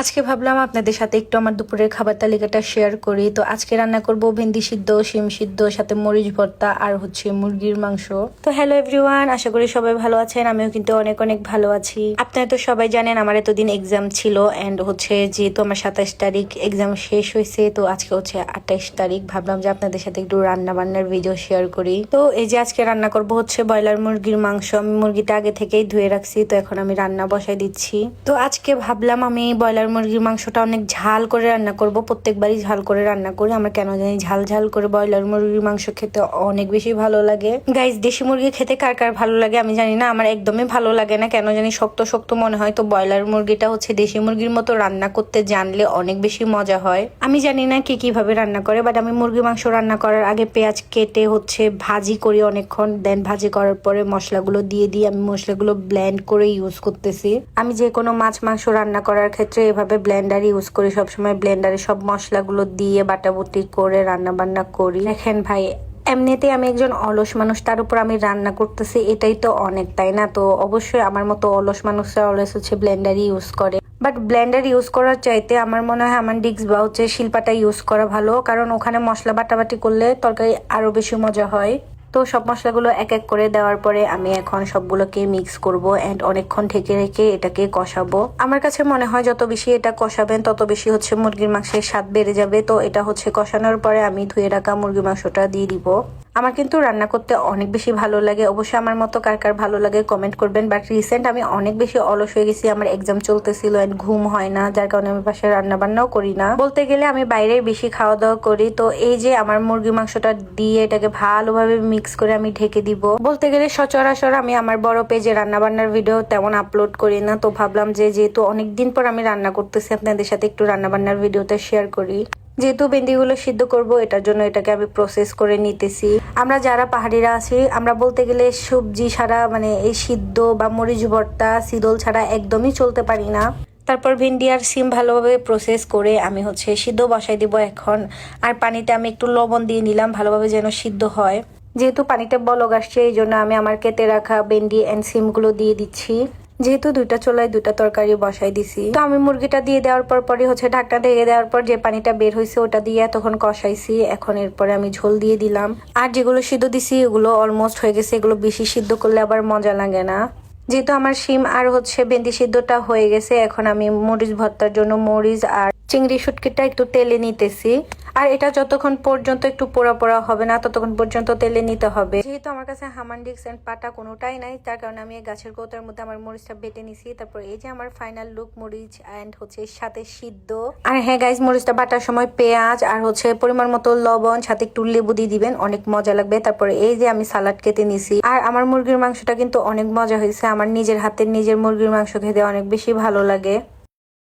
আজকে ভাবলাম আপনাদের সাথে একটু আমার দুপুরের খাবার তালিকাটা শেয়ার করি। তো আজকে রান্না করব ভেন্ডি সিদ্ধ, শিম সিদ্ধ, সাথে মরিচ ভর্তা আর হচ্ছে মুরগির মাংস। তো হ্যালো এভরিওয়ান আশা করি সবাই ভালো আছেন, আমিও কিন্তু অনেক অনেক ভালো আছি। আপনারা তো সবাই জানেন আমার এতদিন এক্সাম ছিল এন্ড হচ্ছে যেহেতু আমার সাতাশ তারিখ এক্সাম শেষ হয়েছে, তো আজকে হচ্ছে আঠাইশ তারিখ। ভাবলাম যে আপনাদের সাথে একটু রান্না বান্নার ভিডিও শেয়ার করি। তো এই যে আজকে রান্না করব হচ্ছে ব্রয়লার মুরগির মাংস। আমি মুরগিটা আগে থেকেই ধুয়ে রাখছি, তো এখন আমি রান্না বসাই দিচ্ছি। তো আজকে ভাবলাম আমি ব্রয়লার মুরগির মাংসটা অনেক ঝাল করে রান্না করব, প্রত্যেকবারই ঝাল করে রান্না করি। আমার কেন জানি ঝাল ঝাল করে ব্রয়লার মুরগির মাংস খেতে অনেক বেশি ভালো লাগে। গাইস দেশি মুরগি খেতে কার কার ভালো লাগে আমি জানি না, আমার একদমই ভালো লাগে না। কেন জানি শক্ত শক্ত মনে হয়, তো ব্রয়লার মুরগিটা হচ্ছে দেশি মুরগির মতো রান্না করতে জানলে অনেক বেশি মজা হয়। আমি জানি না কি কীভাবে রান্না করে বাট আমি মুরগি মাংস রান্না করার আগে পেঁয়াজ কেটে হচ্ছে ভাজি করি অনেকক্ষণ দেন ভাজি করার পরে মশলাগুলো দিয়ে দিয়ে আমি মশলাগুলো ব্লেন্ড করে ইউজ করতেছি। আমি যে কোনো মাছ মাংস রান্না করার ক্ষেত্রে এভাবে ব্লেন্ডার ইউজ করি, সবসময় ব্লেন্ডারে সব মশলাগুলো দিয়ে বাটাবুটি করে রান্না বান্না করি। দেখেন ভাই এমনিতে আমি একজন অলস মানুষ, তার উপর আমি রান্না করতেছি, এটাই তো অনেক, তাই না? তো অবশ্যই আমার মতো অলস মানুষরা অলস হচ্ছে ব্লেন্ডারই ইউজ করে। বাট ব্লেন্ডার ইউজ করার চাইতে আমার মনে হয় আমার ডিক্স বা হচ্ছে শিল্পাটা ইউজ করা ভালো, কারণ ওখানে মশলা বাটাবাটি করলে তরকারি আরও বেশি মজা হয়। তো সব মশলাগুলো এক এক করে দেওয়ার পরে আমি এখন সবগুলোকে মিক্স করব অ্যান্ড অনেকক্ষণ ঢেকে রেখে এটাকে কষাবো। আমার কাছে মনে হয় যত বেশি এটা কষাবেন, তত বেশি হচ্ছে মুরগির মাংসের স্বাদ বেড়ে যাবে। তো এটা হচ্ছে কষানোর পরে আমি ধুয়ে রাখা মুরগির মাংসটা দিয়ে দিব। আমার কিন্তু রান্না করতে অনেক বেশি ভালো লাগে। অবশ্যই আমার মতো কার কার ভালো লাগে কমেন্ট করবেন। বাট রিসেন্ট আমি অনেক বেশি অলস হয়ে গেছি, আমার এক্সাম চলতেছিল অ্যান্ড ঘুম হয় না, যার কারণে আমি পাশে রান্না বান্নাও করি না। বলতে গেলে আমি বাইরে বেশি খাওয়া দাওয়া করি, তো এই যে আমার মুরগি মাংসটা দিয়ে এটাকে ভালোভাবে মিক্স করে আমি ঢেকে দিব। বলতে গেলে সচরাচর আমি আমার বড় পেজে রান্না বান্নার ভিডিও তেমন আপলোড করি না, তো ভাবলাম যে যেহেতু অনেকদিন পর আমি রান্না করতেছি, আপনাদের সাথে একটু রান্না বান্নার ভিডিওটা শেয়ার করি। যেহেতু ভেন্ডিগুলো সিদ্ধ করব, এটার জন্য এটাকে আমি প্রসেস করে নিতেছি। আমরা যারা পাহাড়িরা আছি, আমরা বলতে গেলে সবজি ছাড়া মানে এই সিদ্ধ বা মরিচ ভর্তা, সিদল ছাড়া একদমই চলতে পারি না। তারপর ভেন্ডি আর সিম ভালোভাবে প্রসেস করে আমি হচ্ছে সিদ্ধ বসাই দিব এখন। আর পানিতে আমি একটু লবণ দিয়ে নিলাম, ভালোভাবে যেন সিদ্ধ হয়। যেহেতু পানিতে বলক আসছে, এই জন্য আমি আমার কেটে রাখা ভেন্ডি অ্যান্ড সিমগুলো দিয়ে দিচ্ছি। যেহেতু দুইটা চোলায় দুইটা তরকারি বসাই দিছি, তো আমি মুরগিটা দিয়ে দেওয়ার পর পরে হচ্ছে ঢাকটা দিয়ে দেওয়ার পর যে পানিটা বের হয়েছে ওটা দিয়ে তখন কষাইছি। এখন এরপরে আমি ঝোল দিয়ে দিলাম। আর যেগুলো সিদ্ধ দিছি ওগুলো অলমোস্ট হয়ে গেছে। এগুলো বেশি সিদ্ধ করলে আবার মজা লাগে না। যেহেতু আমার শিম আর হচ্ছে বেন্দি সিদ্ধটা হয়ে গেছে, এখন আমি মরিচ ভর্তার জন্য মরিচ আর চিংড়ি শুটকিটা একটু তেলে নিতেছি। আর এটা যতক্ষণ পর্যন্ত একটু পোড়া পোড়া হবে না, ততক্ষণ পর্যন্ত তেলে নিতে হবে। যেহেতু আমার কাছে হামানডিক্স এন্ড পাটা কোনোটাই নাই, তার কারণে আমি গাছের কৌতার মধ্যে আমার মরিচটা বেটে নিছি। তারপর এই যে আমার ফাইনাল লুক মরিচ এন্ড হচ্ছে সাথে সিদ্ধ। আর হ্যাঁ গাইজ মরিচটা বাটার সময় পেঁয়াজ আর হচ্ছে পরিমাণ মতো লবণ, সাথে একটু লেবু দিয়ে দিবেন, অনেক মজা লাগবে। তারপরে এই যে আমি সালাড কেটে নিছি। আর আমার মুরগির মাংসটা কিন্তু অনেক মজা হয়েছে। আমার নিজের হাতের নিজের মুরগির মাংস খেতে অনেক বেশি ভালো লাগে।